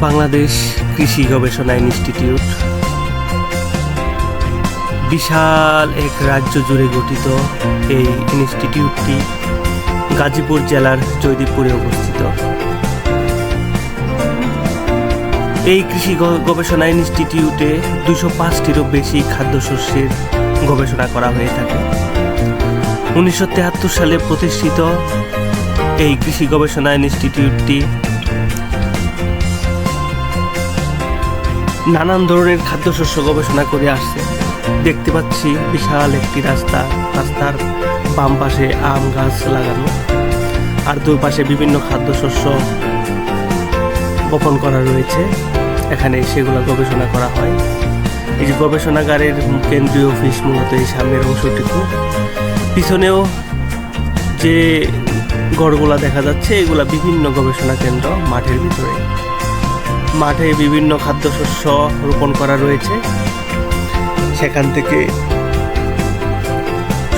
বাংলাদেশ কৃষি গবেষণা ইনস্টিটিউট। বিশাল এক রাজ্য জুড়ে গঠিত এই ইনস্টিটিউটটি গাজীপুর জেলার জয়দীপুরে অবস্থিত। এই কৃষি গবেষণা ইনস্টিটিউটে দুশো পাঁচটিরও বেশি খাদ্যশস্যের গবেষণা করা হয়ে থাকে। উনিশশো সালে প্রতিষ্ঠিত এই কৃষি গবেষণা ইনস্টিটিউটটি নানান ধরনের খাদ্যশস্য গবেষণা করে আসছে। দেখতে পাচ্ছি বিশাল একটি রাস্তা। রাস্তার বাম পাশে আম গাছ লাগানো। আর দুই পাশে বিভিন্ন খাদ্যশস্য বপন করা রয়েছে। এখানে সেগুলো গবেষণা করা হয়। এই যে গবেষণাগারের কেন্দ্রীয় অফিস মূলত এই সামনের অংশটুকু পিছনেও যে গড়গুলা দেখা যাচ্ছে, এগুলা বিভিন্ন গবেষণা কেন্দ্র মাঠের ভিতরে। মাঠে বিভিন্ন খাদ্যশস্য রোপণ করা রয়েছে। সেখান থেকে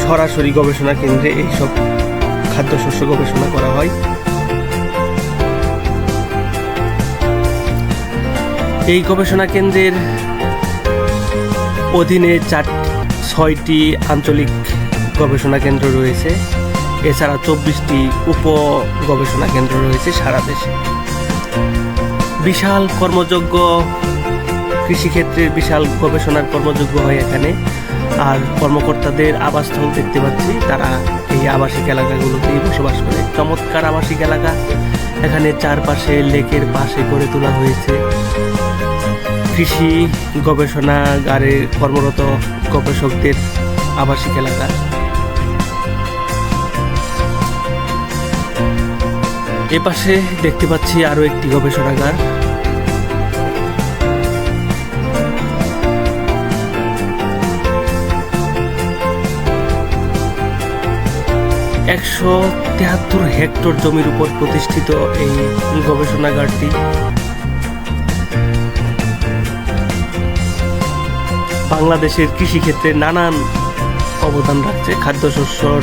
সরাসরি গবেষণা কেন্দ্রে এইসব খাদ্যশস্য গবেষণা করা হয়। এই গবেষণা কেন্দ্রের অধীনে চার, ছয়টি আঞ্চলিক গবেষণা কেন্দ্র রয়েছে। এছাড়া চব্বিশটি উপ গবেষণা কেন্দ্র রয়েছে সারা দেশে। বিশাল কর্মযোগ্য কৃষিক্ষেত্রের বিশাল গবেষণার কর্মযোগ্য হয় এখানে। আর কর্মকর্তাদের আবাসস্থল দেখতে পাচ্ছি। তারা এই আবাসিক এলাকাগুলোতেই বসবাস করে। চমৎকার আবাসিক এলাকা। এখানে চারপাশে লেকের পাশে গড়ে তোলা হয়েছে। কৃষি গবেষণাগারে কর্মরত গবেষকদের আবাসিক এলাকা। এ পাশে দেখতে পাচ্ছি আরও একটি গবেষণাগার। একশো তেহাত্তর হেক্টর জমির উপর প্রতিষ্ঠিত এই গবেষণাগারটি। বাংলাদেশের কৃষিক্ষেত্রে নানান অবদান রাখছে খাদ্যশস্যর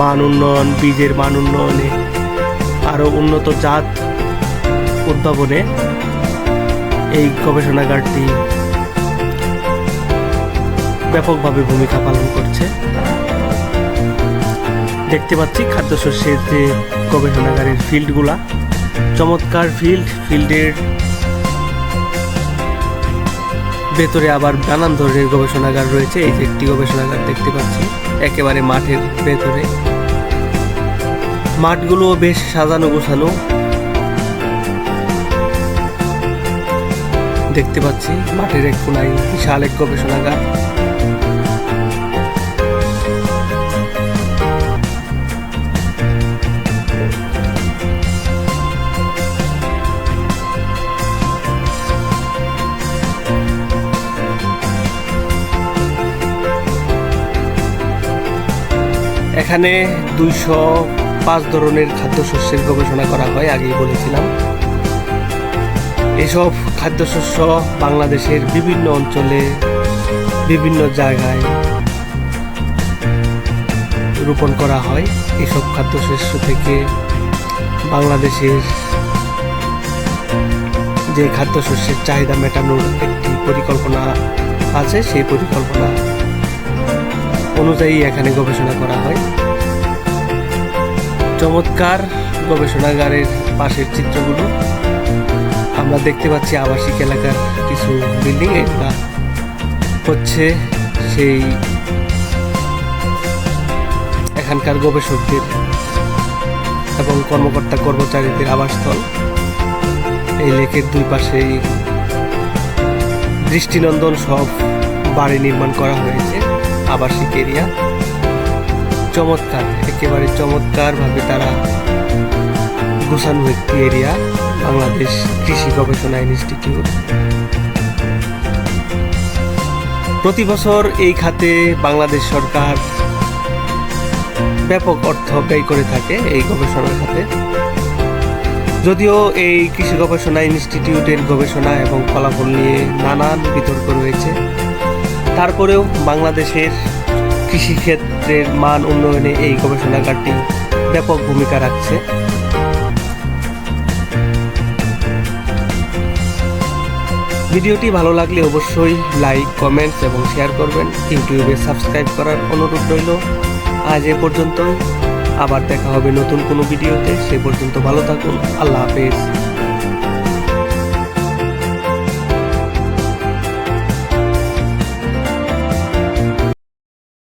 মান উন্নয়ন, বীজের মান উন্নয়নে। আরও উন্নত জাত উদ্ভাবনে এই গবেষণাগারটি ব্যাপকভাবে ভূমিকা পালন করছে। দেখতে পাচ্ছি খাদ্যশস্যের যে গবেষণাগারের ফিল্ডগুলা। চমৎকার ফিল্ড, ফিল্ডের ভেতরে আবার নানান ধরনের গবেষণাগার রয়েছে। এই যে একটি গবেষণাগার দেখতে পাচ্ছি, একেবারে মাঠের ভেতরে। মাঠগুলো বেশ সাজানো গোছানো। দেখতে পাচ্ছি মাঠের এক কোনায় বিশাল এক গবেষণাগার। এখানে দুইশো পাঁচ ধরনের খাদ্যশস্যের গবেষণা করা হয়, আগেই বলেছিলাম। এসব খাদ্যশস্য বাংলাদেশের বিভিন্ন অঞ্চলে, বিভিন্ন জায়গায় রোপণ করা হয়। এসব খাদ্যশস্য থেকে বাংলাদেশের যে খাদ্যশস্যের চাহিদা মেটানোর একটি পরিকল্পনা আছে, সেই পরিকল্পনা অনুযায়ী এখানে গবেষণা করা হয়। চমৎকার গবেষণাগারের পাশের চিত্রগুলো। আমরা দেখতে পাচ্ছি আবাসিক এলাকার কিছু বিল্ডিং এগুলা হচ্ছে সেই এখানকার গবেষকদের এবং কর্মকর্তা কর্মচারীদের আবাসস্থল। এই লেকের দুই পাশেই দৃষ্টিনন্দন সব বাড়ি নির্মাণ করা হয়েছে। আবাসিক এরিয়া। চমৎকার, একেবারে চমৎকারভাবে তারা গোছানো একটি এরিয়া বাংলাদেশ কৃষি গবেষণা ইনস্টিটিউট। প্রতি বছর এই খাতে বাংলাদেশ সরকার ব্যাপক অর্থ ব্যয় করে থাকে এই গবেষণার খাতে। যদিও এই কৃষি গবেষণা ইনস্টিটিউটের গবেষণা এবং ফলাফল নিয়ে নানান বিতর্ক রয়েছে। তারপরেও বাংলাদেশের কৃষিক্ষেত্রের মান উন্নয়নে এই গবেষণাগারটি ব্যাপক ভূমিকা রাখছে। ভিডিওটি ভালো লাগলে অবশ্যই লাইক, কমেন্টস এবং শেয়ার করবেন। ইউটিউবে সাবস্ক্রাইব করার অনুরোধ রইল। আজ এ পর্যন্ত আবার দেখা হবে নতুন কোনো ভিডিওতে। সে পর্যন্ত ভালো থাকুন। আল্লাহ হাফেজ।